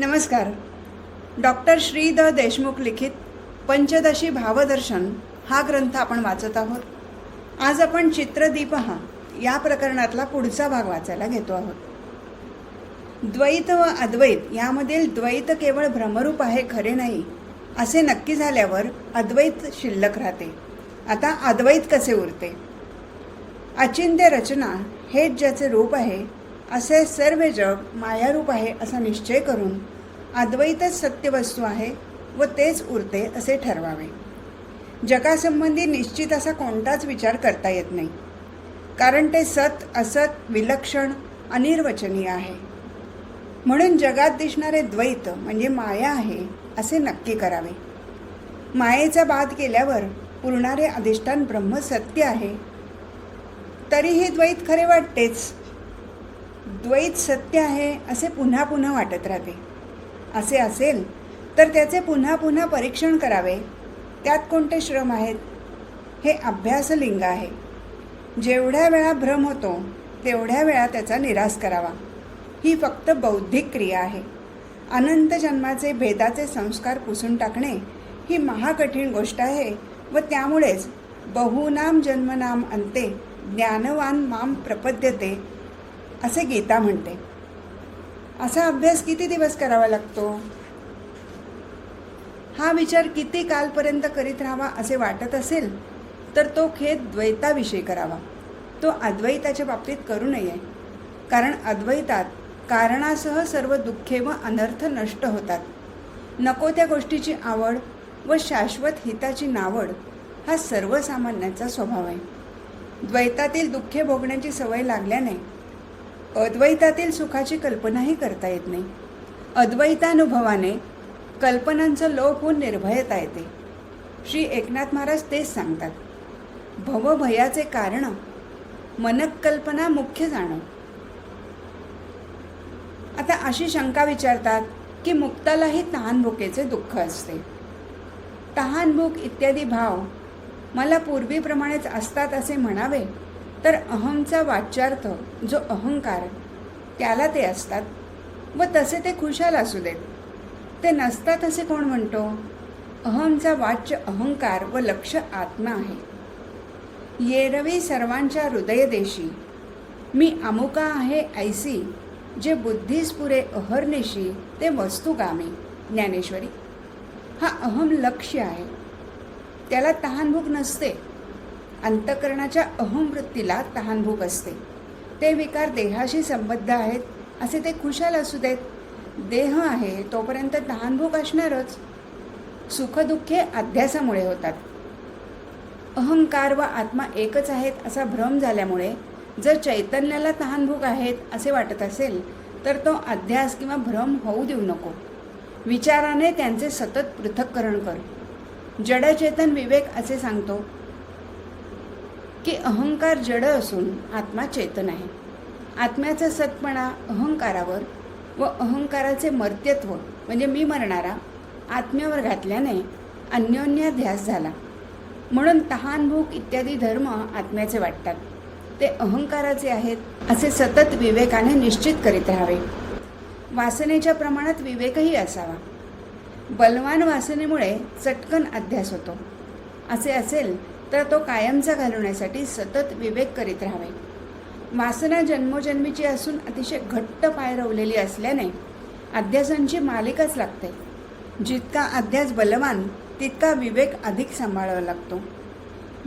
नमस्कार. Doctor Shri the Deshmukh लिखित पंचदशी भावदर्शन हा ग्रंथ आपण वाचत आहोत. आज आपण चित्रदीपहा या प्रकरणातला पुढचा भाग वाचायला घेतो आहोत. द्वैत व अद्वैत यामधील द्वैत केवळ भ्रमरूप आहे खरे नाही असे नक्की झाल्यावर अद्वैत शिल्लक राहते. आता अद्वैत कसे उरते? अचिंत्य रचना हेच ज्याचे रूप आहे असे सर्व जग मायारूप आहे असा निश्चय करून अद्वैतच सत्य वस्तू आहे व तेच उरते असे ठरवावे. जगासंबंधी निश्चित असा कोणताच विचार करता येत नाही. कारण ते सत असत विलक्षण अनिर्वचनीय आहे. म्हणून जगात दिसणारे द्वैत म्हणजे माया आहे असे नक्की करावे. मायेचा बाध केल्यावर उरणारे अधिष्ठान ब्रह्म सत्य आहे. तरीही द्वैत खरे वाटतेच. द्वैत सत्य आहे असे पुन्हा पुन्हा वाटत राहते. असे असेल तर त्याचे पुन्हा पुन्हा परीक्षण करावे. त्यात कोणते श्रम आहेत? हे अभ्यासलिंग आहे. जेवढ्या वेळा भ्रम होतो तेवढ्या वेळा त्याचा निराश करावा. ही फक्त बौद्धिक क्रिया आहे. अनंत जन्माचे भेदाचे संस्कार पुसून टाकणे ही महाकठीण गोष्ट आहे व त्यामुळेच बहुनाम जन्मनाम अंते ज्ञानवान माम प्रपद्यते असे गीता म्हणते. असा अभ्यास किती दिवस करावा लागतो? हा विचार किती कालपर्यंत करीत राहावा असे वाटत असेल तर तो खेद द्वैताविषयी करावा. तो अद्वैताच्या बाबतीत करू नये. कारण अद्वैतात कारणासह सर्व दुःखे व अनर्थ नष्ट होतात. नको त्या गोष्टीची आवड व शाश्वत हिताची नावड हा सर्वसामान्यांचा स्वभाव आहे. द्वैतातील दुःखे भोगण्याची सवय लागल्याने अद्वैतातील सुखाची कल्पनाही करता येत नाही. अद्वैतानुभवाने कल्पनांचं लोप होऊन निर्भयता येते. श्री एकनाथ महाराज तेच सांगतात. भवभयाचे कारण मनकल्पना मुख्य जाणं. आता अशी शंका विचारतात की मुक्तालाही तहानभुकेचे दुःख असते. तहानभूक इत्यादी भाव मला पूर्वीप्रमाणेच असतात असे म्हणावे? तर अहमचा वाच्यार्थ जो अहंकार त्याला ते असतात व तसे ते खुशाल असू देत. ते नसतात असे कोण म्हणतो? अहमचा वाच्य अहंकार व लक्ष आत्मा आहे. येरवी सर्वांच्या हृदयदेशी मी अमुका आहे ऐसी जे बुद्धीस पुरे अहर्निशी ते वस्तुगामी ज्ञानेश्वरी. हा अहम लक्ष्य आहे. त्याला तहानभूक नसते. अंतकरणाच्या अहमवृत्तीला तहानभूक असते. ते विकार देहाशी संबद्ध आहेत असे ते खुशाल असू देत. देह आहे तोपर्यंत तहानभूक असणारच. सुखदुःखे अध्यासामुळे होतात. अहंकार व आत्मा एकच आहेत असा भ्रम झाल्यामुळे जर चैतन्याला तहानभूक आहेत असे वाटत असेल तर तो अध्यास किंवा भ्रम होऊ देऊ नको. विचाराने त्यांचे सतत पृथक्करण कर. जडचेतन विवेक असे सांगतो की अहंकार जड असून आत्मा चेतन आहे. आत्म्याचा सतपणा अहंकारावर व अहंकाराचे मर्त्यत्व म्हणजे मी मरणारा आत्म्यावर घातल्याने अन्योन्याध्यास झाला. म्हणून तहानभूक इत्यादी धर्म आत्म्याचे वाटतात. ते अहंकाराचे आहेत असे सतत विवेकाने निश्चित करीत राहावे. वासनेच्या प्रमाणात विवेकही असावा. बलवान वासनेमुळे चटकन अध्यास होतो. असे असेल तर तो कायमचा घालवण्यासाठी सतत विवेक करीत राहावे. वासना जन्मोजन्मीची असून अतिशय घट्ट पाय रवलेली असल्याने अध्यासांची मालिकाच लागते. जितका अध्यास बलवान तितका विवेक अधिक सांभाळावा लागतो.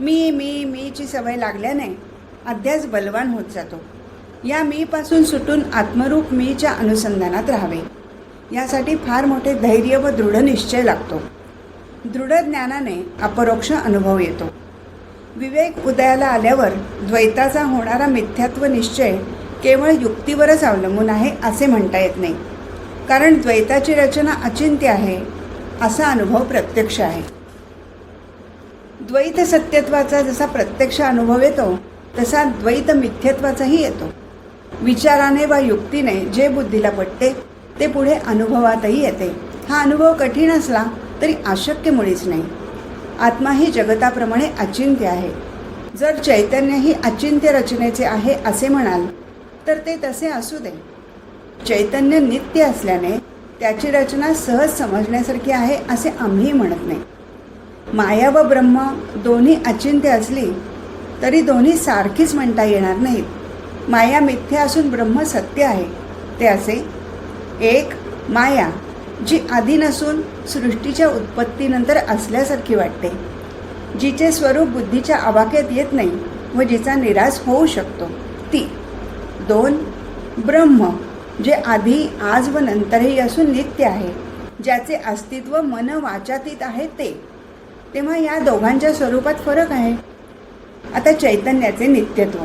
मी मी मीची सवय लागल्याने अध्यास बलवान होत जातो. या मीपासून सुटून आत्मरूप मीच्या अनुसंधानात राहावे. यासाठी फार मोठे धैर्य व दृढ निश्चय लागतो. दृढ ज्ञानाने अपरोक्ष अनुभव येतो. विवेक उदयाला आल्यावर द्वैताचा होणारा मिथ्यात्व निश्चय केवळ युक्तीवरच अवलंबून आहे असे म्हणता येत नाही. कारण द्वैताची रचना अचिंत्य आहे असा अनुभव प्रत्यक्ष आहे. द्वैत सत्यत्वाचा जसा प्रत्यक्ष अनुभव येतो तसा द्वैत मिथ्यत्वाचाही येतो. विचाराने वा युक्तीने जे बुद्धीला पटते ते पुढे अनुभवातही येते. हा अनुभव कठीण असला तरी अशक्य मुळीच नाही. आत्मा ही जगताप्रमाणे अचिंत्य आहे. जर चैतन्य ही अचिंत्य रचनेचे आहे असे म्हणाल तर ते तसे असू दे. चैतन्य नित्य असल्याने त्याची रचना सहज समजण्यासारखी आहे असे आम्ही म्हणत नाही. माया व ब्रह्म दोन्ही अचिंत्य असली तरी दोन्ही सारखीच म्हणता येणार नाहीत. माया मिथ्या असून ब्रह्म सत्य आहे. ते असे एक माया जी आधी नसून सृष्टीच्या उत्पत्तीनंतर असल्यासारखी वाटते. जिचे स्वरूप बुद्धीच्या आवाक्यात येत नाही व जिचा निराश होऊ शकतो. ती. दोन. ब्रह्म जे आधी आज व नंतरही असून नित्य आहे. ज्याचे अस्तित्व मन वाचातीत आहे ते. तेव्हा या दोघांच्या स्वरूपात फरक आहे. आता चैतन्याचे नित्यत्व.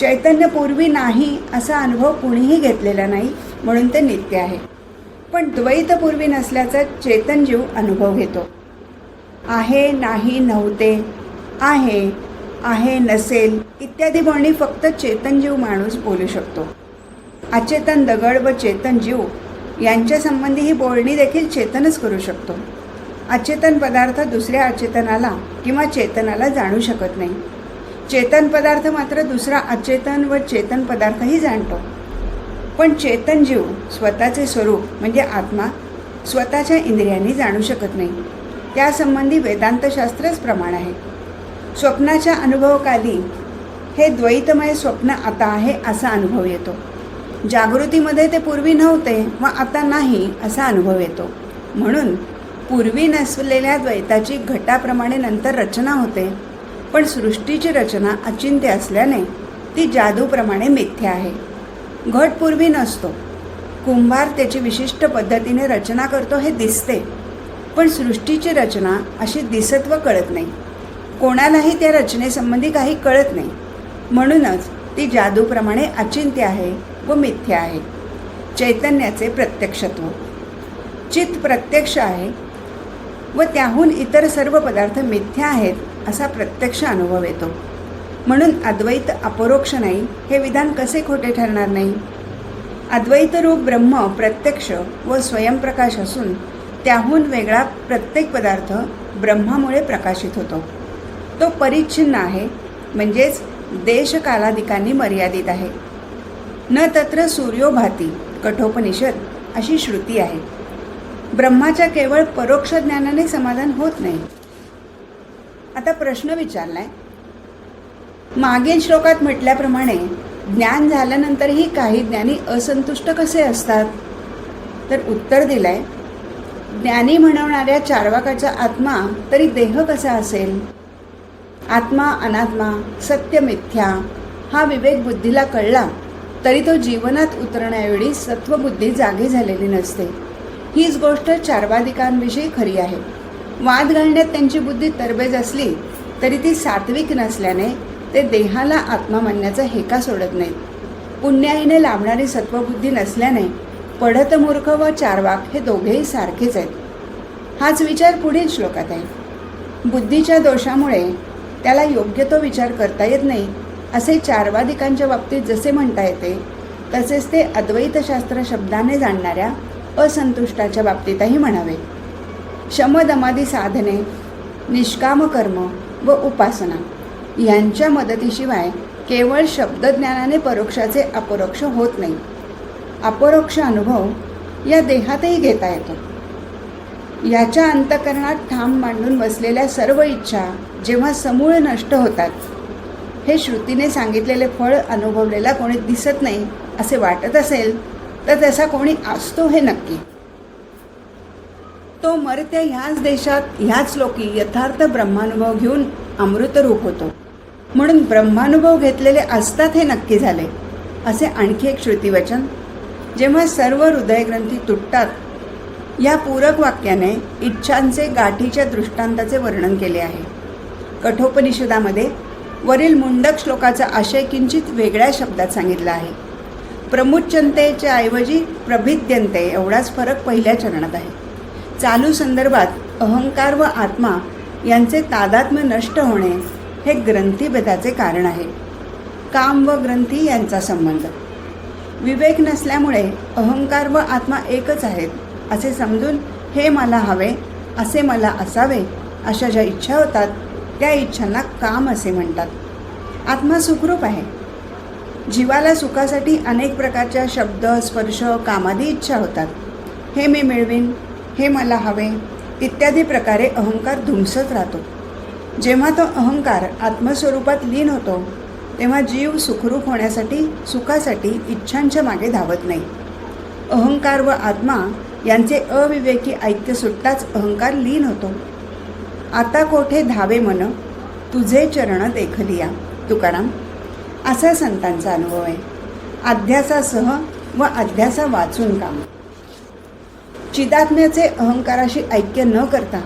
चैतन्य पूर्वी नाही असा अनुभव कुणीही घेतलेला नाही म्हणून ते नित्य आहे. पण द्वैतपूर्वी नसल्याचा चेतनजीव अनुभव घेतो. आहे नाही नव्हते आहे आहे नसेल इत्यादी बोलणी फक्त चेतनजीव माणूस बोलू शकतो. अचेतन दगड व चेतन जीव यांच्या संबंधी ही बोलणी देखील चेतनच करू शकतो. अचेतन पदार्थ दुसऱ्या अचेतनाला किंवा चेतनाला जाणू शकत नाही. चेतन पदार्थ मात्र दुसरा अचेतन व चेतन पदार्थही जाणतो. पण चेतन जीव स्वतःचे स्वरूप म्हणजे आत्मा स्वतःच्या इंद्रियांनी जाणू शकत नाही. त्यासंबंधी वेदांतशास्त्रच प्रमाण आहे. स्वप्नाच्या अनुभवकाली हे द्वैतमय स्वप्न आता आहे असा अनुभव येतो. जागृतीमध्ये ते पूर्वी नव्हते व आता नाही असा अनुभव येतो. म्हणून पूर्वी नसलेल्या द्वैताची घटाप्रमाणे नंतर रचना होते पण सृष्टीची रचना अचिंत्य असल्याने ती जादूप्रमाणे मिथ्या आहे. घट पूर्वी नसतो. कुंभार त्याची विशिष्ट पद्धतीने रचना करतो हे दिसते. पण सृष्टीची रचना अशी दिसत व कळत नाही. कोणालाही त्या रचनेसंबंधी काही कळत नाही. म्हणूनच ती जादूप्रमाणे अचिंत्य आहे व मिथ्या आहे. चैतन्याचे प्रत्यक्षत्व. चित प्रत्यक्ष आहे व त्याहून इतर सर्व पदार्थ मिथ्या आहेत असा प्रत्यक्ष अनुभव येतो. म्हणून अद्वैत अपरोक्ष नाही हे विधान कसे खोटे ठरणार नाही? अद्वैत रूप ब्रह्म प्रत्यक्ष व स्वयंप्रकाश असून त्याहून वेगळा प्रत्येक पदार्थ ब्रह्मामुळे प्रकाशित होतो. तो परिच्छिन्न आहे म्हणजेच देशकालाधिकांनी मर्यादित आहे. न तत्र सूर्योभाती कठोपनिषद अशी श्रुती आहे. ब्रह्माच्या केवळ परोक्ष ज्ञानाने समाधान होत नाही. आता प्रश्न विचारलाय मागील श्लोकात म्हटल्याप्रमाणे ज्ञान झाल्यानंतरही काही ज्ञानी असंतुष्ट कसे असतात? तर उत्तर दिलंय ज्ञानी म्हणवणाऱ्या चारवाकाचा आत्मा तरी देह कसा असेल? आत्मा अनात्मा सत्य मिथ्या हा विवेक बुद्धीला कळला तरी तो जीवनात उतरण्यावेळी सत्वबुद्धी जागी झालेली नसते. हीच गोष्ट चारवादिकांविषयी खरी आहे. वाद घालण्यात त्यांची बुद्धी तरबेज असली तरी ती सात्विक नसल्याने ते देहाला आत्मा म्हणण्याचा हेका सोडत नाहीत. पुण्याईने लाभणारी सत्वबुद्धी नसल्याने पढत मूर्ख व चारवाक हे दोघेही सारखेच आहेत. हाच विचार पुढील श्लोकात आहे. बुद्धीच्या दोषामुळे त्याला योग्य तो विचार करता येत नाही असे चारवादिकांच्या बाबतीत जसे म्हणता येते तसेच ते अद्वैतशास्त्र शब्दाने जाणणाऱ्या असंतुष्टाच्या बाबतीतही म्हणावे. शमदमादी साधने निष्काम कर्म व उपासना यांच्या मदतीशिवाय केवळ शब्दज्ञानाने परोक्षाचे अपरोक्ष होत नाही. अपरोक्ष अनुभव या देहातही घेता येतो. याच्या अंतकरणात ठाम मांडून बसलेल्या सर्व इच्छा जेव्हा समूळ नष्ट होतात हे श्रुतीने सांगितलेले फळ अनुभवलेला कोणी दिसत नाही असे वाटत असेल तर तसा कोणी असतो हे नक्की. तो मरत्या ह्याच देशात ह्याच लोकी यथार्थ ब्रह्मानुभव घेऊन अमृतरूप होतो. म्हणून ब्रह्मानुभव घेतलेले असतात हे नक्की झाले. असे आणखी एक श्रुतिवचन. जेव्हा सर्व हृदयग्रंथी तुटतात या पूरक वाक्याने इच्छांचे गाठीच्या दृष्टांताचे वर्णन केले आहे. कठोपनिषदामध्ये वरील मुंडक श्लोकाचा आशय किंचित वेगळ्या शब्दात सांगितला आहे. प्रमुच्यंतेच्या ऐवजी प्रभिद्यंते एवढाच फरक पहिल्या चरणात आहे. चालू संदर्भात अहंकार व आत्मा यांचे तादात्म्य नष्ट होणे हे ग्रंथीभेदाचे कारण आहे. काम व ग्रंथी यांचा संबंध. विवेक नसल्यामुळे अहंकार व आत्मा एकच आहेत असे समजून हे मला हवे असे मला असावे अशा ज्या इच्छा होतात त्या इच्छांना काम असे म्हणतात. आत्मा सुखरूप आहे. जीवाला सुखासाठी अनेक प्रकारच्या शब्द स्पर्श कामादी इच्छा होतात. हे मी मिळवीन हे मला हवे इत्यादी प्रकारे अहंकार धुमसत राहतो. जेव्हा तो अहंकार आत्मस्वरूपात लीन होतो तेव्हा जीव सुखरूप होण्यासाठी सुखासाठी इच्छांच्या मागे धावत नाही. अहंकार व आत्मा यांचे अविवेकी ऐक्य सुटताच अहंकार लीन होतो. आता कोठे धावे मन? तुझे चरण देखलिया. तुकाराम असा संतांचा अनुभव आहे. अध्यासासह व अध्यासा वाचून काम. चिदात्म्याचे अहंकाराशी ऐक्य न करता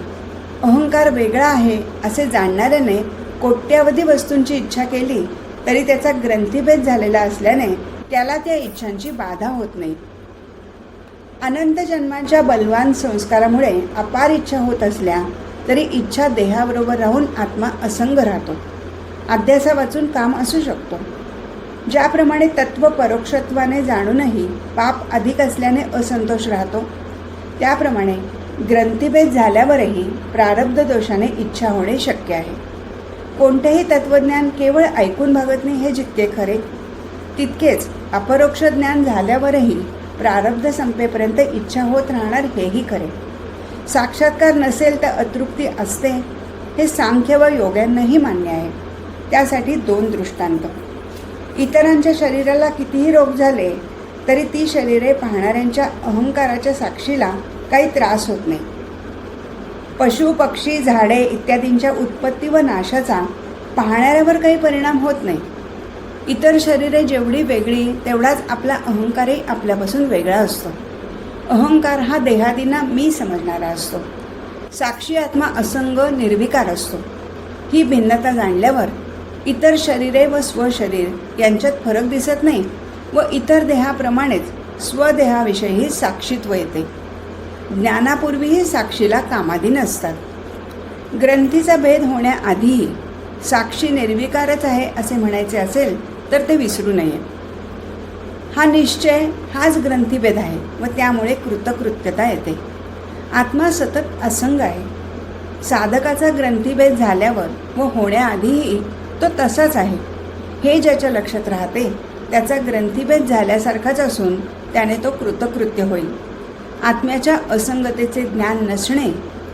अहंकार वेगळा आहे असे जाणणाऱ्याने कोट्यावधी वस्तूंची इच्छा केली तरी त्याचा ग्रंथीभेद झालेला असल्याने त्याला त्या इच्छांची बाधा होत नाही. अनंत जन्मांच्या बलवान संस्कारामुळे अपार इच्छा होत असल्या तरी इच्छा देहाबरोबर राहून आत्मा असंग राहतो. अध्यासा वाचून काम असू शकतो. ज्याप्रमाणे तत्व परोक्षत्वाने जाणूनही पाप अधिक असल्याने असंतोष राहतो त्याप्रमाणे ग्रंथीभेद झाल्यावरही प्रारब्ध दोषाने इच्छा होणे शक्य आहे. कोणतेही तत्त्वज्ञान केवळ ऐकून भागत नाही हे जितके खरे तितकेच अपरोक्ष ज्ञान झाल्यावरही प्रारब्ध संपेपर्यंत इच्छा होत राहणार हेही खरे. साक्षात्कार नसेल तर अतृप्ती असते हे सांख्य व योग्यांनाही मान्य आहे. त्यासाठी दोन दृष्टांत. इतरांच्या शरीराला कितीही रोग झाले तरी ती शरीरे पाहणाऱ्यांच्या अहंकाराच्या साक्षीला काही त्रास होत नाही. पशु पक्षी झाडे इत्यादींच्या उत्पत्ती व नाशाचा पाहणाऱ्यावर काही परिणाम होत नाही. इतर शरीरे जेवढी वेगळी तेवढाच आपला अहंकारही आपल्यापासून वेगळा असतो. अहंकार हा देहादींना मी समजणारा असतो. साक्षी आत्मा असंग निर्विकार असतो. ही भिन्नता जाणल्यावर इतर शरीरे व स्वशरीर यांच्यात फरक दिसत नाही व इतर देहाप्रमाणेच स्वदेहाविषयी साक्षीत्व येते. ज्ञानापूर्वीही साक्षीला कामाधीन असतात. ग्रंथीचा भेद होण्याआधीही साक्षी निर्विकारच आहे असे म्हणायचे असेल तर ते विसरू नये. हा निश्चय हाच ग्रंथीभेद आहे व त्यामुळे कृतकृत्यता येते. आत्मा सतत असंग आहे. साधकाचा ग्रंथीभेद झाल्यावर व होण्याआधीही तो तसाच आहे. हे ज्याच्या लक्षात राहते त्याचा ग्रंथीभेद झाल्यासारखाच असून त्याने तो कृतकृत्य होईल. आत्म्याच्या असंगतेचे ज्ञान नसणे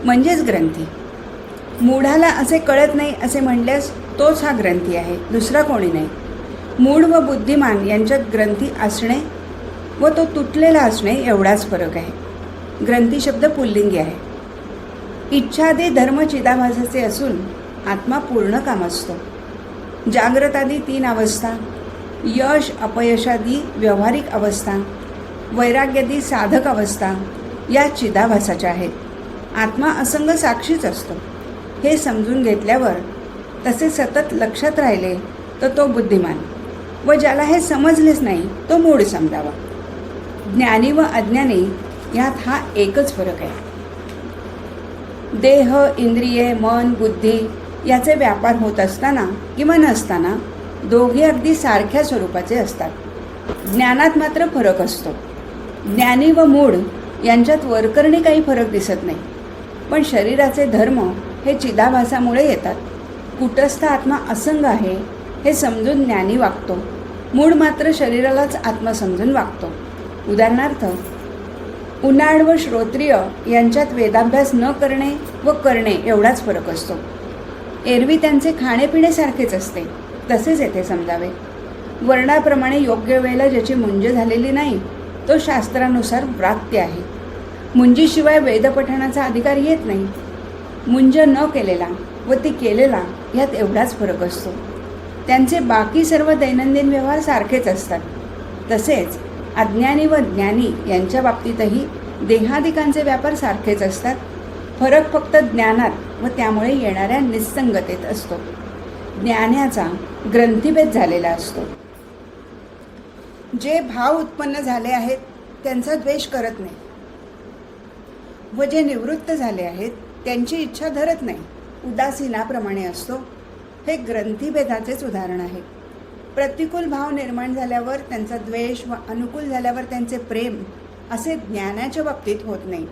म्हणजेच ग्रंथी. मूढाला असे कळत नाही असे म्हणल्यास तोच हा ग्रंथी आहे दुसरा कोणी नाही. मूढ व बुद्धिमान यांच्यात ग्रंथी असणे व तो तुटलेला असणे एवढाच फरक आहे. ग्रंथी शब्द पुल्लिंगी आहे. इच्छादी धर्म चिदाभासाचे असून आत्मा पूर्ण काम असतो. जाग्रतादी तीन अवस्था यश अपयशादी व्यावहारिक अवस्था वैराग्यदी साधक अवस्था या चिदाभासाच्या आहेत. आत्मा असंग साक्षीच असतो. हे समजून घेतल्यावर तसे सतत लक्षात राहिले तर तो बुद्धिमान व ज्याला हे समजलेच नाही तो मूढ समजावा. ज्ञानी व अज्ञानी यात हा एकच फरक आहे. देह इंद्रिये मन बुद्धी याचे व्यापार होत असताना किंवा नसताना दोघे अगदी सारख्या स्वरूपाचे असतात. ज्ञानात मात्र फरक असतो. ज्ञानी व मूढ यांच्यात वरकरणी काही फरक दिसत नाही. पण शरीराचे धर्म हे चिदाभासामुळे येतात. कुटस्थ आत्मा असंग आहे हे समजून ज्ञानी वागतो. मूळ मात्र शरीरालाच आत्मा समजून वागतो. उदाहरणार्थ उन्हाळ व श्रोत्रिय यांच्यात वेदाभ्यास न करणे व करणे एवढाच फरक असतो. एरवी त्यांचे खाणेपिणे सारखेच असते तसेच येथे समजावे. वर्णाप्रमाणे योग्य वेळेला ज्याची मुंज झालेली नाही तो शास्त्रानुसार व्रात्य आहे. मुंजीशिवाय वेदपठणाचा अधिकार येत नाही. मुंज न केलेला व ती केलेला यात एवढाच फरक असतो. त्यांचे बाकी सर्व दैनंदिन व्यवहार सारखेच असतात. तसेच अज्ञानी व ज्ञानी यांच्या बाबतीतही देहादिकांचे व्यापार सारखेच असतात. फरक फक्त ज्ञानात व त्यामुळे येणाऱ्या निस्संगतेत असतो. ज्ञानाचा ग्रंथीभेद झालेला असतो. जे भाव उत्पन्न झाले आहेत त्यांचा द्वेष करत नाही. व जे निवृत्त झाले आहेत त्यांची इच्छा धरत नाही. उदासीनाप्रमाणे असतो. हे ग्रंथीभेदाचेच उदाहरण आहे. प्रतिकूल भाव निर्माण झाल्यावर त्यांचा द्वेष व अनुकूल झाल्यावर त्यांचे प्रेम असे ज्ञानाच्या बाबतीत होत नाही.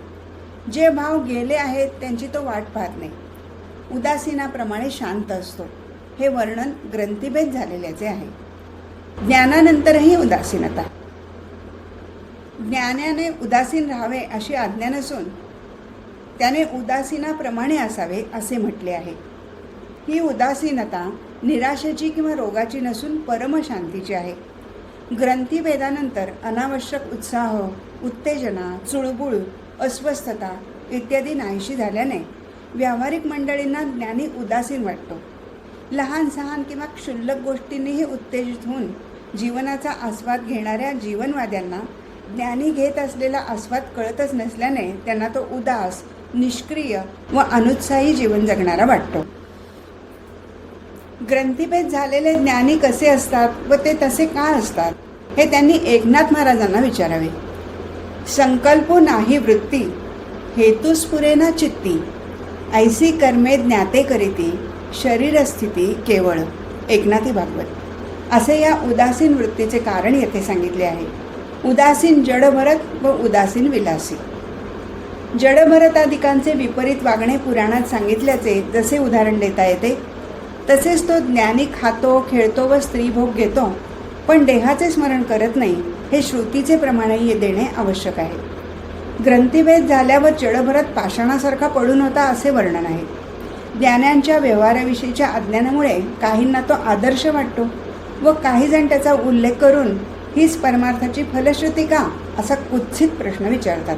जे भाव गेले आहेत त्यांची तो वाट पाहत नाही. उदासीनाप्रमाणे शांत असतो. हे वर्णन ग्रंथीभेद झालेल्याचे आहे. ज्ञानानंतरही उदासीनता ज्ञानाने उदासीन राहावे अशी आज्ञा नसून त्याने उदासीनाप्रमाणे असावे असे म्हटले आहे. ही उदासीनता निराशेची किंवा रोगाची नसून परमशांतीची आहे. ग्रंथीभेदानंतर अनावश्यक उत्साह उत्तेजना चुळबुळ अस्वस्थता इत्यादी नाहीशी झाल्याने व्यावहारिक मंडळींना ज्ञानी उदासीन वाटतो. लहान सहान किंवा क्षुल्लक गोष्टींनीही उत्तेजित होऊन जीवनाचा आस्वाद घेणाऱ्या जीवनवाद्यांना ज्ञानी घेत असलेला आस्वाद कळतच नसल्याने त्यांना तो उदास निष्क्रिय व अनुत्साही जीवन जगणारा वाटतो. ग्रंथीभेद झालेले ज्ञानी कसे असतात व ते तसे का असतात हे त्यांनी एकनाथ महाराजांना विचारावे. संकल्प नाही वृत्ती हेतुस्फुरेना चित्ती ऐसी कर्मे ज्ञाते करीती शरीरस्थिती केवळ एकनाथी भागवत असे या उदासीन वृत्तीचे कारण येथे सांगितले आहे. उदासीन जडभरत व उदासीन विलासी. जडभरतादिकांचे विपरीत वागणे पुराणात सांगितल्याचे जसे उदाहरण देता येते तसेच तो ज्ञानी खातो खेळतो व स्त्रीभोग घेतो पण देहाचे स्मरण करत नाही हे श्रुतीचे प्रमाणही देणे आवश्यक आहे. ग्रंथिभेद झाल्यावर जडभरत पाषाणासारखा पडून होता असे वर्णन आहे. ज्ञानांच्या व्यवहाराविषयीच्या अज्ञानामुळे काहींना तो आदर्श वाटतो व काहीजण त्याचा उल्लेख करून हीच परमार्थाची फलश्रुती का असा कुत्सित प्रश्न विचारतात.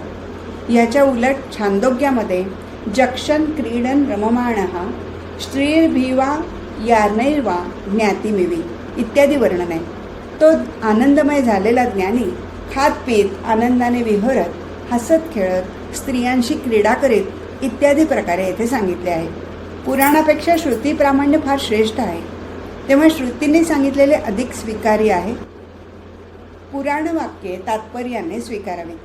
याच्या उलट छांदोग्यामध्ये जक्षन क्रीडन रममाण स्त्रीर्भिवा यार्नैर्वा ज्ञातीमिवी इत्यादी वर्णन. आहे तो आनंदमय झालेला ज्ञानी खात पीत आनंदाने विहरत हसत खेळत स्त्रियांशी क्रीडा करीत इत्यादी प्रकारे येथे सांगितले आहे. पुराणापेक्षा श्रुती प्रामाण्य फार श्रेष्ठ आहे. तेव्हा श्रुतीने सांगितलेले अधिक स्वीकार्य आहे. पुराण वाक्ये तात्पर्याने स्वीकारावे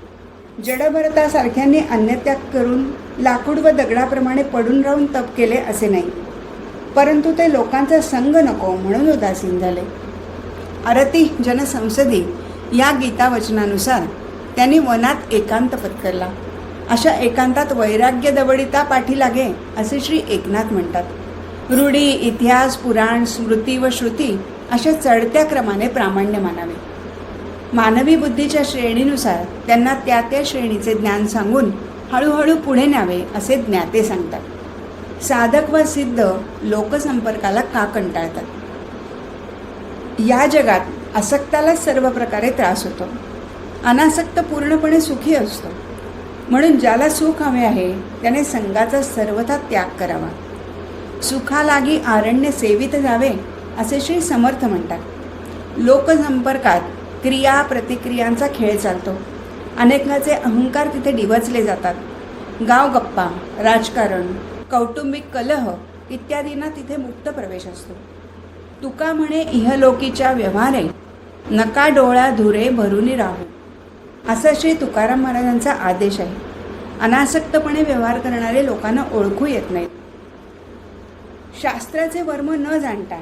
जडभरतासारख्यांनी अन्नत्याग करून लाकूड व दगडाप्रमाणे पडून राहून तप केले असे नाही. परंतु ते लोकांचा संग नको म्हणून उदासीन झाले. आरती जनसंसदी या गीतावचनानुसार त्यांनी वनात एकांत पत्करला. अशा एकांतात वैराग्य दवडिता पाठी लागे असे श्री एकनाथ म्हणतात. रूढी इतिहास पुराण स्मृती व श्रुती अशा चढत्या क्रमाने प्रामाण्य मानावे. मानवी बुद्धीच्या श्रेणीनुसार त्यांना त्या त्या श्रेणीचे ज्ञान सांगून हळूहळू पुढे न्यावे असे ज्ञाते सांगतात. साधक व सिद्ध लोकसंपर्काला का कंटाळतात? या जगात आसक्तालाच सर्व प्रकारे त्रास होतो. अनासक्त पूर्णपणे सुखी असतो. म्हणून ज्याला सुख हवे आहे त्याने संघाचा सर्वथा त्याग करावा. सुखालागी आरण्य सेवित जावे असे श्री समर्थ म्हणतात. लोकसंपर्कात क्रिया प्रतिक्रियांचा खेळ चालतो. अनेकाचे अहंकार तिथे डिवचले जातात. गाव गप्पा राजकारण कौटुंबिक कलह इत्यादींना तिथे मुक्त प्रवेश असतो. तुका म्हणे इहलोकीच्या व्यवहारे नका डोळा धुरे भरून राहू. असा श्री तुकाराम महाराजांचा आदेश आहे. अनासक्तपणे व्यवहार करणारे लोकांना ओळखू येत नाहीत शास्त्राचे वर्म न जाणता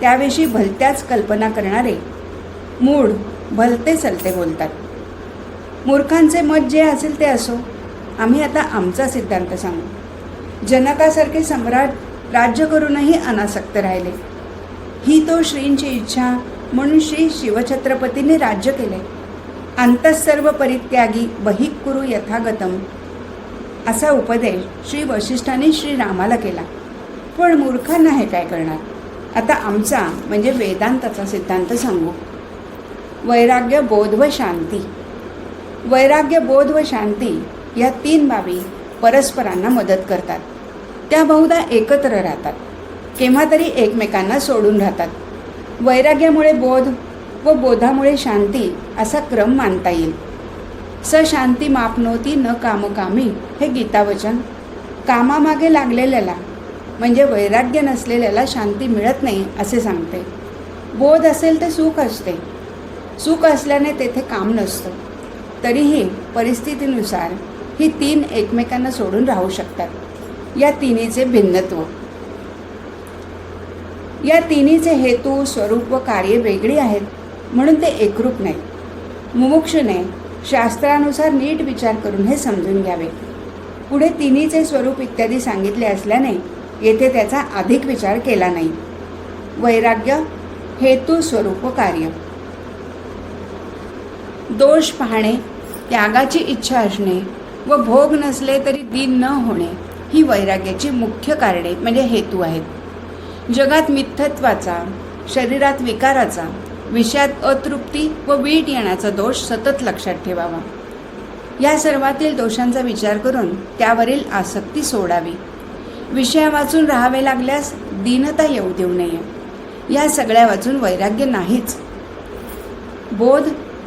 त्याविषयी भलत्याच कल्पना करणारे मूड भलते चलते बोलतात. मूर्खांचे मत जे असेल ते असो आम्ही आता आमचा सिद्धांत सांगू. जनकासारखे सम्राट राज्य करूनही अनासक्त राहिले. ही तो श्रींची इच्छा म्हणून श्री शिवछत्रपतींनी राज्य केले. अंतःसर्व परित्यागी बहिक कुरु यथागतम असा उपदेश श्री वशिष्ठाने श्रीरामाला केला. पण मूर्खांना हे काय करणार? आता आमचा म्हणजे वेदांताचा सिद्धांत सांगू. वैराग्य बोध व शांती. वैराग्य बोध व शांती या तीन बाबी परस्परांना मदत करतात. त्या बहुधा एकत्र राहतात. केव्हा तरी एकमेकांना सोडून राहतात. वैराग्यामुळे बोध व बोधामुळे शांती असा क्रम मानता येईल. स शांती मापनोती न कामकामी हे गीतावचन. कामामागे लागलेल्याला म्हणजे वैराग्य नसलेल्याला शांती मिळत नाही असे सांगते. बोध असेल तर सुख असते. सुख असल्याने तेथे काम नसतं. तरीही परिस्थितीनुसार ही तीन एकमेकांना सोडून राहू शकतात. या तिन्हीचे भिन्नत्व. या तिन्हीचे हेतू स्वरूप व कार्य वेगळी आहेत. म्हणून ते एकरूप नाही. मुमुक्षुने शास्त्रानुसार नीट विचार करून हे समजून घ्यावे. पुढे तिन्हीचे स्वरूप इत्यादी सांगितले असल्याने येथे त्याचा अधिक विचार केला नाही. वैराग्य हेतू स्वरूप कार्य. दोष पाहणे त्यागाची इच्छा असणे व भोग नसले तरी दिन न होणे ही वैराग्याची मुख्य कारणे म्हणजे हेतू आहेत. जगात मिथ्यत्वाचा शरीरात विकाराचा विषयात अतृप्ती व वीट येण्याचा दोष सतत लक्षात ठेवावा. या सर्वातील दोषांचा विचार करून त्यावरील आसक्ती सोडावी. विषया वाचून राहावे लागल्यास दीनता येऊ देऊ नये. या सगळ्या वाचून वैराग्य नाहीच. बोध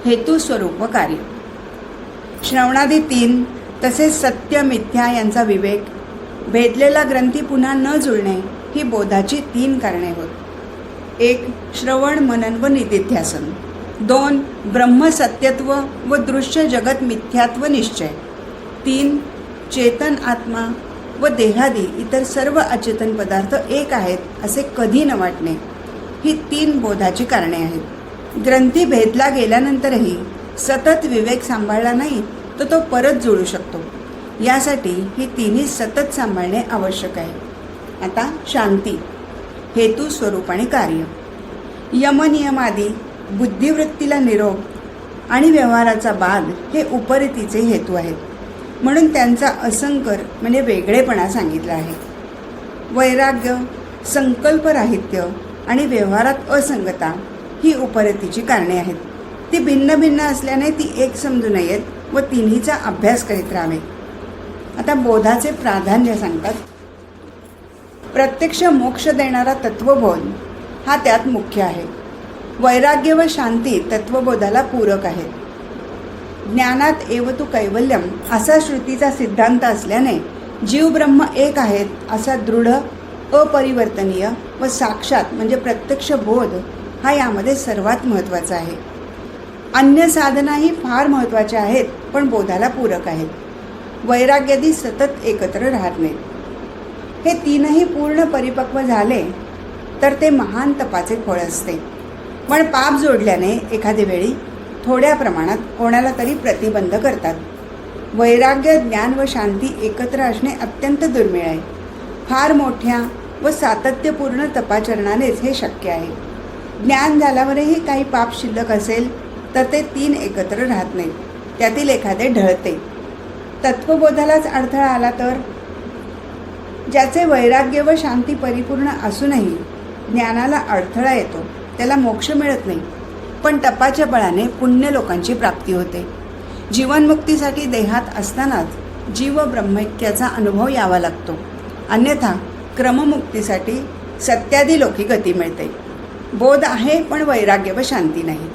हेतू स्वरूप व कार्य. श्रवणादी तीन तसेच सत्य मिथ्या यांचा विवेक. भेदलेला ग्रंथी पुन्हा न जुळणे ही बोधाची तीन कारणे होत. एक श्रवण मनन व निदिध्यासन. दोन ब्रह्मसत्यत्व व दृश्य जगत मिथ्यात्व निश्चय. तीन चेतन आत्मा व देहादी इतर सर्व अचेतन पदार्थ एक आहेत असे कधी न वाटणे. ही तीन बोधाची कारणे आहेत. ग्रंथी भेदला गेल्यानंतरही सतत विवेक सांभाळला नाही तर तो परत जुळू शकतो. यासाठी ही तिन्ही सतत सांभाळणे आवश्यक आहे. आता शांती. हेतू स्वरूप आणि कार्य. यमनियमादी बुद्धिवृत्तीला निरोप आणि व्यवहाराचा बाद हे उपरितीचे हेतू आहेत. म्हणून त्यांचा असंकर म्हणजे वेगळेपणा सांगितला आहे. वैराग्य संकल्पराहित्य आणि व्यवहारात असंगता ही उपरतीची कारणे आहेत. ती भिन्न भिन्न असल्याने ती एक समजू नयेत व तिन्हीचा अभ्यास करीत राहावे. आता बोधाचे प्राधान्य सांगतात. प्रत्यक्ष मोक्ष देणारा तत्वबोध हा त्यात मुख्य आहे. वैराग्य व शांती तत्वबोधाला पूरक आहेत. ज्ञानात एव तू कैवल्यम असा श्रुतीचा सिद्धांत असल्याने जीव ब्रह्म एक आहेत असा दृढ अपरिवर्तनीय व साक्षात म्हणजे प्रत्यक्ष बोध हा यामध्ये सर्वात महत्त्वाचा आहे. अन्य साधनाही फार महत्त्वाच्या आहेत पण बोधाला पूरक आहेत. वैराग्यादी सतत एकत्र राहत नाहीत. हे तीनही पूर्ण परिपक्व झाले तर ते महान तपाचे फळ असते. पण पाप जोडल्याने एखादी वेळी थोड्या प्रमाणात कोणाला तरी प्रतिबंध करतात. वैराग्य ज्ञान व शांती एकत्र असणे अत्यंत दुर्मिळ आहे. फार मोठ्या व सातत्यपूर्ण तपाचरणानेच हे शक्य आहे. ज्ञान झाल्यावरही काही पाप शिल्लक असेल तर ते तीन एकत्र राहत नाहीत. त्यातील एखादे ढळते. तत्वबोधालाच अडथळा आला तर? ज्याचे वैराग्य व शांती परिपूर्ण असूनही ज्ञानाला अडथळा येतो त्याला मोक्ष मिळत नाही. पण तपाच्या बळाने पुण्य लोकांची प्राप्ती होते. जीवनमुक्तीसाठी देहात असतानाच जीव ब्रह्मैक्याचा अनुभव यावा लागतो. अन्यथा क्रममुक्तीसाठी सत्यादी लोकी गती मिळते. बोध आहे पण वैराग्य व शांती नाही.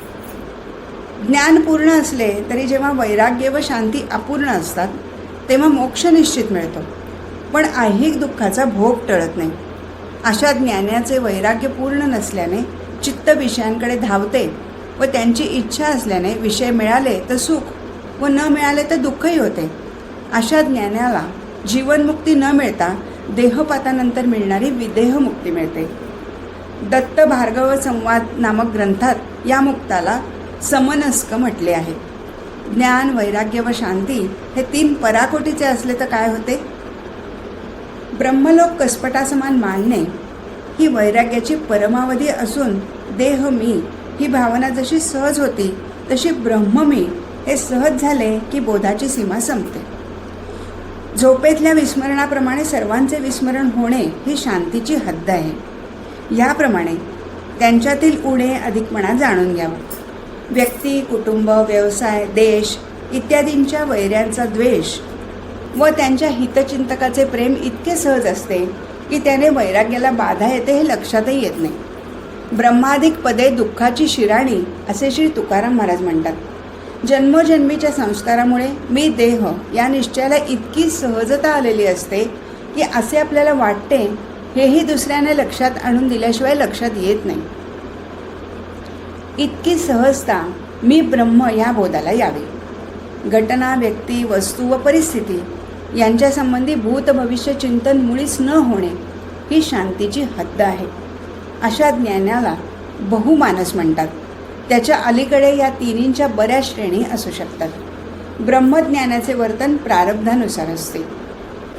ज्ञान पूर्ण असले तरी जेव्हा वैराग्य व शांती अपूर्ण असतात तेव्हा मोक्ष निश्चित मिळतो. पण ऐहिक दुःखाचा भोग टळत नाही. अशा ज्ञानाचे वैराग्य पूर्ण नसल्याने चित्त विषयांकडे धावते व त्यांची इच्छा असल्याने विषय मिळाले तर सुख व न मिळाले तर दुःखही होते. अशा ज्ञानाला जीवनमुक्ती न मिळता देहपातानंतर मिळणारी विदेहमुक्ती मिळते. दत्त भार्गव संवाद नामक ग्रंथात या मुक्ताला समनस्क म्हटले आहे. ज्ञान वैराग्य व शांती हे तीन पराकोटीचे असले तर काय होते? ब्रह्मलोक कसपटासमान मानणे ही वैराग्याची परमावधी असून देह मी ही भावना जशी सहज होती तशी ब्रह्म मी हे सहज झाले की बोधाची सीमा संपते. झोपेतल्या विस्मरणाप्रमाणे सर्वांचे विस्मरण होणे ही शांतीची हद्द आहे. याप्रमाणे त्यांच्यातील उणे अधिकपणा जाणून घ्यावा. व्यक्ती कुटुंब व्यवसाय देश इत्यादींच्या वैऱ्यांचा द्वेष व त्यांच्या हितचिंतकाचे प्रेम इतके सहज असते की त्याने वैराग्याला बाधा येते हे लक्षातही येत नाही. ब्रह्माधिक पदे दुःखाची शिराणी असे श्री तुकाराम महाराज म्हणतात. जन्मजन्मीच्या संस्कारामुळे मी देह या निश्चयाला इतकी सहजता आलेली असते की असे आपल्याला वाटते हेही दुसऱ्याने लक्षात आणून दिल्याशिवाय लक्षात येत नाही. इतकी सहजता मी ब्रह्म या बोधाला यावी. घटना व्यक्ती वस्तू व परिस्थिती यांच्यासंबंधी भूत भविष्य चिंतन मुळीच न होणे ही शांतीची हद्द आहे. अशा ज्ञानाला बहुमानस म्हणतात. त्याच्या अलीकडे या तिन्हींच्या बऱ्याच श्रेणी असू शकतात. ब्रह्मज्ञानाचे वर्तन प्रारब्धानुसार असते.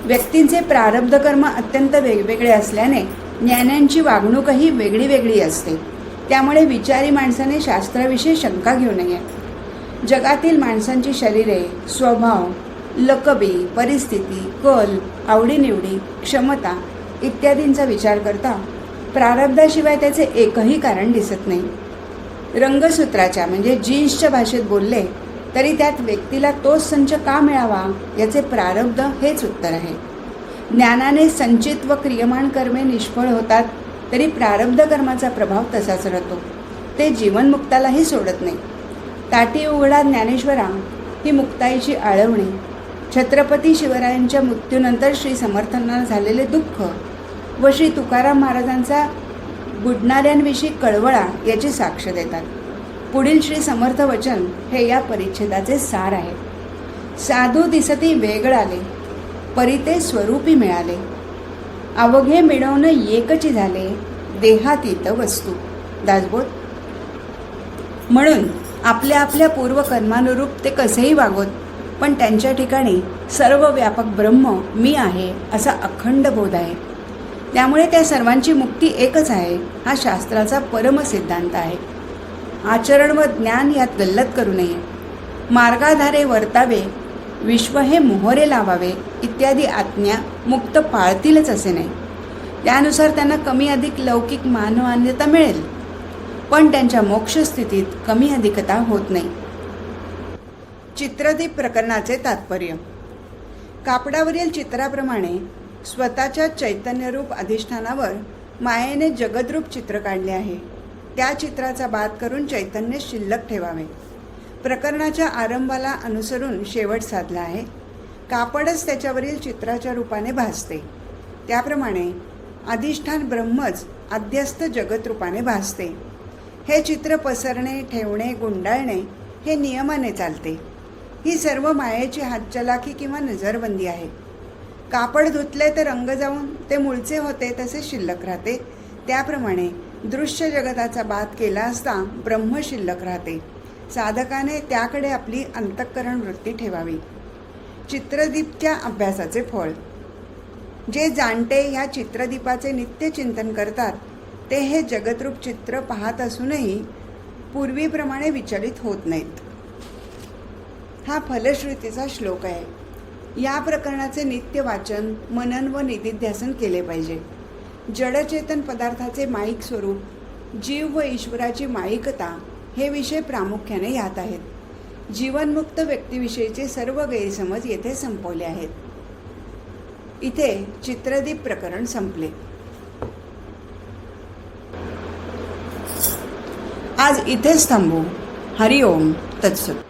व्यक्तींचे प्रारब्ध कर्म अत्यंत वेगवेगळे असल्याने ज्ञानांची वागणूकही वेगळी वेगळी असते. त्यामुळे विचारी माणसाने शास्त्राविषयी शंका घेऊ नये. जगातील माणसांची शरीरे स्वभाव लकबी परिस्थिती कल आवडीनिवडी क्षमता इत्यादींचा विचार करता प्रारब्धाशिवाय त्याचे एकही कारण दिसत नाही. रंगसूत्राच्या म्हणजे जीन्सच्या भाषेत बोलले तरी त्यात व्यक्तीला तोच संच का मिळावा याचे प्रारब्ध हेच उत्तर आहे. ज्ञानाने संचित व क्रियमाण कर्मे निष्फळ होतात तरी प्रारब्ध कर्माचा प्रभाव तसाच राहतो. ते जीवनमुक्तालाही सोडत नाही. ताटी उघडा ज्ञानेश्वरा ही मुक्ताईची आळवणी छत्रपती शिवरायांच्या मृत्यूनंतर श्री समर्थांना झालेले दुःख व श्री तुकाराम महाराजांचा बुडणाऱ्यांविषयी कळवळा याची साक्ष देतात. पुढील श्री समर्थ वचन हे या परिच्छेदाचे सार आहे. साधू दिसती वेगळाले परिते स्वरूपी मिळाले. अवघे मिळवणं एकची झाले देहातीत वस्तू. दासबोध. म्हणून आपल्या आपल्या पूर्वकर्मानुरूप ते कसेही वागोत पण त्यांच्या ठिकाणी सर्व व्यापक ब्रह्म मी आहे असा अखंड बोध आहे. त्यामुळे त्या सर्वांची मुक्ती एकच आहे हा शास्त्राचा परमसिद्धांत आहे. आचरण व ज्ञान यात गल्लत करू नये. मार्गाधारे वर्तावे विश्व हे मोहरे लावावे इत्यादी आज्ञा मुक्त पाळतीलच असे नाही. त्यानुसार त्यांना कमी अधिक लौकिक मानमान्यता मिळेल. पण त्यांच्या मोक्षस्थितीत कमी अधिकता होत नाही. चित्रदीप प्रकरणाचे तात्पर्य. कापडावरील चित्राप्रमाणे स्वतःच्या चैतन्यरूप अधिष्ठानावर मायेने जगद्रूप चित्र काढले आहे. त्या चित्राचा बाद करून चैतन्य शिल्लक ठेवावे. प्रकरणाच्या आरंभाला अनुसरून शेवट साधला आहे. कापडच त्याच्यावरील चित्राच्या रूपाने भासते. त्याप्रमाणे अधिष्ठान ब्रह्मच अध्यस्त जगतरूपाने भासते. हे चित्र पसरणे ठेवणे गुंडाळणे हे नियमाने चालते. ही सर्व मायेची हातचलाखी किंवा नजरबंदी आहे. कापड धुतले तर रंग जाऊन ते मूळचे होते तसे शिल्लक राहते. त्याप्रमाणे दृश्य जगताचा बाद केला असता ब्रह्म शिल्लक राहते. साधकाने त्याकडे आपली अंतःकरण वृत्ती ठेवावी. चित्रदीपच्या अभ्यासाचे फळ. जे जाणते ह्या चित्रदीपाचे नित्य चिंतन करतात ते हे जगतरूप चित्र पाहत असूनही पूर्वीप्रमाणे विचलित होत नाहीत. हा फलश्रुतीचा श्लोक आहे. या प्रकरणाचे नित्य वाचन मनन व निधिध्यासन केले पाहिजे. जडचेतन पदार्थाचे माईक स्वरूप जीव व ईश्वराची माईकता हे विषय प्रामुख्याने यात आहेत. जीवनमुक्त व्यक्तीविषयीचे सर्व गैरसमज येथे संपवले आहेत. इथे चित्रदीप प्रकरण संपले. आज इथेच थांबू. हरिओम तत्सत.